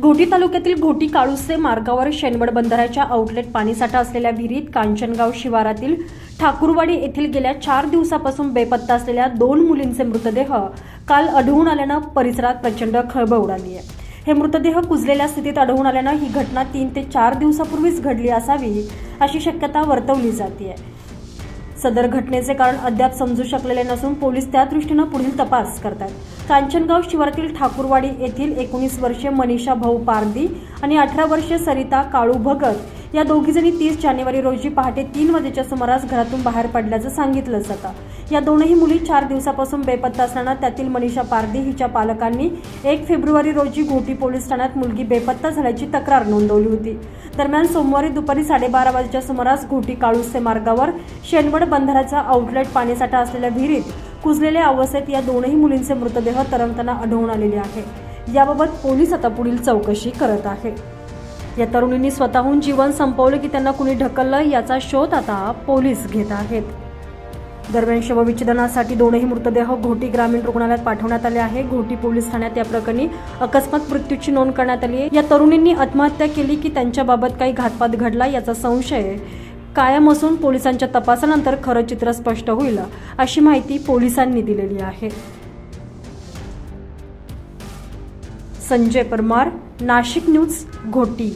घोटी तालुक्यातील घोटी काळुसे मार्गावर शेनवड बंदराच्या आउटलेट पाणीसाठा असलेल्या विहिरीत कांचनगाव शिवारातील ठाकूरवाडी येथील गेल्या चार दिवसापासून बेपत्ता असलेल्या दोन मुलींचे मृतदेह काल आढळून आल्यानं परिसरात प्रचंड खळबळ उडाली आहे. हे मृतदेह कुजलेल्या स्थितीत आढळून आल्यानं ही घटना तीन ते चार दिवसापूर्वीच घडली असावी अशी शक्यता वर्तवली जाते सदर घटनेचे कारण अद्याप समजू शकलेले नसून पोलीस त्या दृष्टीनं पुढील तपास करतात कांचनगाव शिवारातील ठाकूरवाडी येथील एकोणीस वर्षीय मनीषा भाऊ पारदी आणि अठरा वर्षीय सरिता काळू भगत या दोघीजणी तीस जानेवारी रोजी पहाटे तीन वाजेच्या सुमारास घरातून बाहेर पडल्याचं सांगितलं जातं. या दोनही मुली चार दिवसापासून बेपत्ता असताना त्यातील मनीषा पारदी हिच्या पालकांनी एक फेब्रुवारी रोजी घोटी पोलीस ठाण्यात मुलगी बेपत्ता झाल्याची तक्रार नोंदवली होती. दरम्यान सोमवारी दुपारी साडेबारा वाजेच्या सुमारास घोटी काळुसे मार्गावर शेनवड बंधाराचा आउटलेट पाणीसाठा असलेल्या विहिरीत कुजलेल्या अवस्थेत या दोनही मुलींचे मृतदेह तरंगताना आढळून आलेले आहे. याबाबत पोलीस आता पुढील चौकशी करत आहे. या तरुणींनी स्वतःहून जीवन संपवलं की त्यांना कुणी ढकललं याचा शोध आता पोलीस घेत आहेत. दरम्यान शवविच्छेदनासाठी दोनही मृतदेह घोटी ग्रामीण रुग्णालयात पाठवण्यात आले आहे. घोटी पोलीस ठाण्यात या प्रकरणी अकस्मात मृत्यूची नोंद करण्यात आली आहे. या तरुणींनी आत्महत्या केली की त्यांच्याबाबत काही घातपात घडला याचा संशय कायम असून पोलिसांच्या तपासानंतर खरं चित्र स्पष्ट होईल अशी माहिती पोलिसांनी दिलेली आहे. संजय परमार नाशिक न्यूज घोटी.